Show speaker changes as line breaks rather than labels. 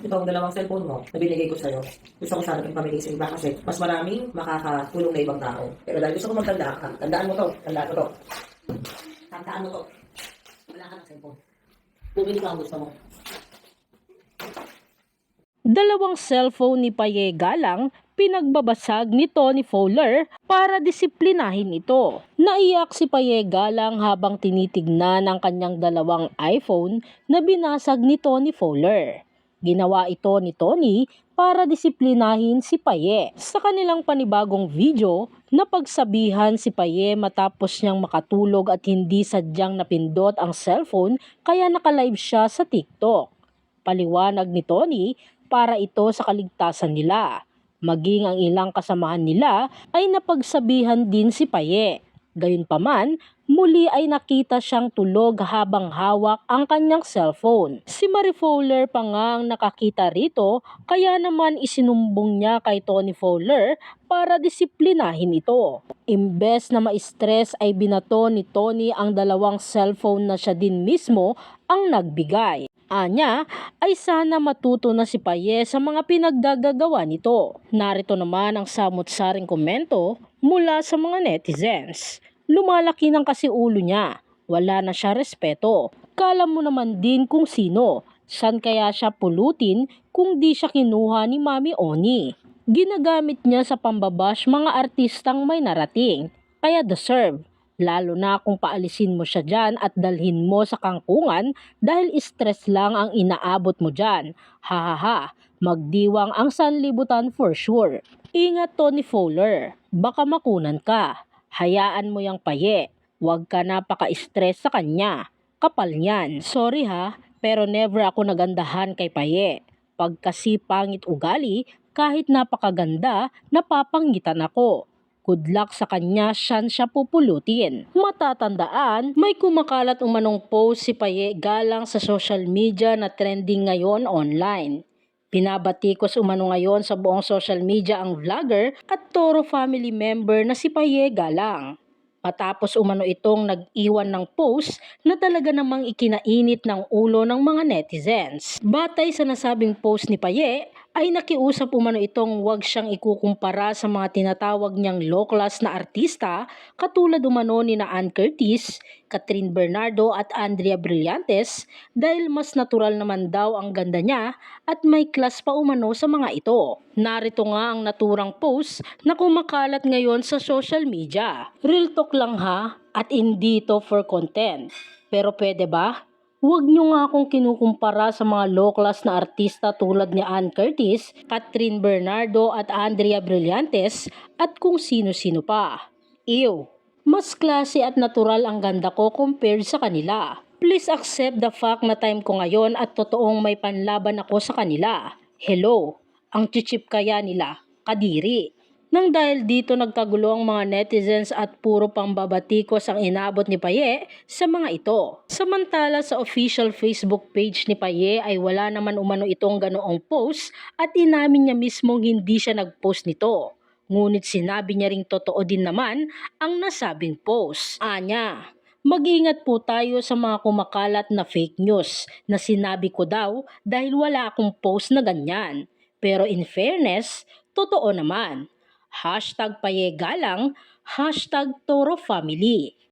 ito ang dalawang cellphone mo na binigay ko sa'yo. Gusto ko sana itong pamigay sa iba kasi mas maraming makakatulong na ibang tao. Pero dahil gusto ko magtanda ka, tandaan mo to, tandaan mo to. Tandaan mo to. Wala ka ng cellphone. Bumili ka ang gusto mo.
Dalawang cellphone ni Paye Galang pinagbabasag ni Tony Fowler para disiplinahin ito. Naiyak si Paye Galang habang tinitignan ang kanyang dalawang iPhone na binasag ni Tony Fowler. Ginawa ito ni Tony para disiplinahin si Paye. Sa kanilang panibagong video, napagsabihan si Paye matapos niyang makatulog at hindi sadyang napindot ang cellphone kaya nakalive siya sa TikTok. Paliwanag ni Tony para ito sa kaligtasan nila. Maging ang ilang kasamahan nila ay napagsabihan din si Paye. Gayunpaman, muli ay nakita siyang tulog habang hawak ang kanyang cellphone. Si Marie Fowler pa nga ang nakakita rito kaya naman isinumbong niya kay Tony Fowler para disiplinahin ito. Imbes na ma-stress ay binato ni Tony ang dalawang cellphone na siya din mismo ang nagbigay. Anya ay sana matuto na si Paye sa mga pinaggagagawa nito. Narito naman ang samot-saring komento mula sa mga netizens. Lumalaki ng kasi ulo niya. Wala na siya respeto. Kala mo naman din kung sino. San kaya siya pulutin kung di siya kinuha ni Mami Oni? Ginagamit niya sa pambabash mga artistang may narating. Kaya deserve. Lalo na kung paalisin mo siya dyan at dalhin mo sa kangkungan dahil stress lang ang inaabot mo dyan. Ha ha ha, magdiwang ang sanlibutan for sure. Ingat Tony Fowler, baka makunan ka. Hayaan mo yung paye. Huwag ka napaka-stress sa kanya. Kapal niyan. Sorry ha, pero never ako nagandahan kay paye. Pag kasi pangit ugali, kahit napakaganda, napapangitan ako. Good luck sa kanya, siyan siya pupulutin. Matatandaan, may kumakalat umanong post si Paye galang sa social media na trending ngayon online. Pinabatikos umano ngayon sa buong social media ang vlogger at Toro family member na si Paye Galang. Matapos umano itong nag-iwan ng post na talaga namang ikinainit ng ulo ng mga netizens. Batay sa nasabing post ni Paye, ay nakiusap umano itong huwag siyang ikukumpara sa mga tinatawag niyang low-class na artista katulad umano ni na Ann Curtis, Catherine Bernardo at Andrea Brillantes dahil mas natural naman daw ang ganda niya at may class pa umano sa mga ito. Narito nga ang naturang post na kumakalat ngayon sa social media. Real talk lang ha at hindi to for content. Pero pwede ba? Huwag niyo nga akong kinukumpara sa mga low-class na artista tulad ni Ann Curtis, Catherine Bernardo at Andrea Brillantes at kung sino-sino pa. Ew! Mas klase at natural ang ganda ko compared sa kanila. Please accept the fact na time ko ngayon at totoong may panlaban ako sa kanila. Hello! Ang chichip kaya nila, kadiri. Nang dahil dito nagkagulo ang mga netizens at puro pang babatikos ang inabot ni Paye sa mga ito. Samantala sa official Facebook page ni Paye ay wala naman umano itong ganoong post at inamin niya mismong hindi siya nag-post nito. Ngunit sinabi niya ring totoo din naman ang nasabing post. Anya, Mag-ingat po tayo sa mga kumakalat na fake news na sinabi ko daw dahil wala akong post na ganyan. Pero in fairness, totoo naman. Hashtag payegalang, hashtag Toro Family.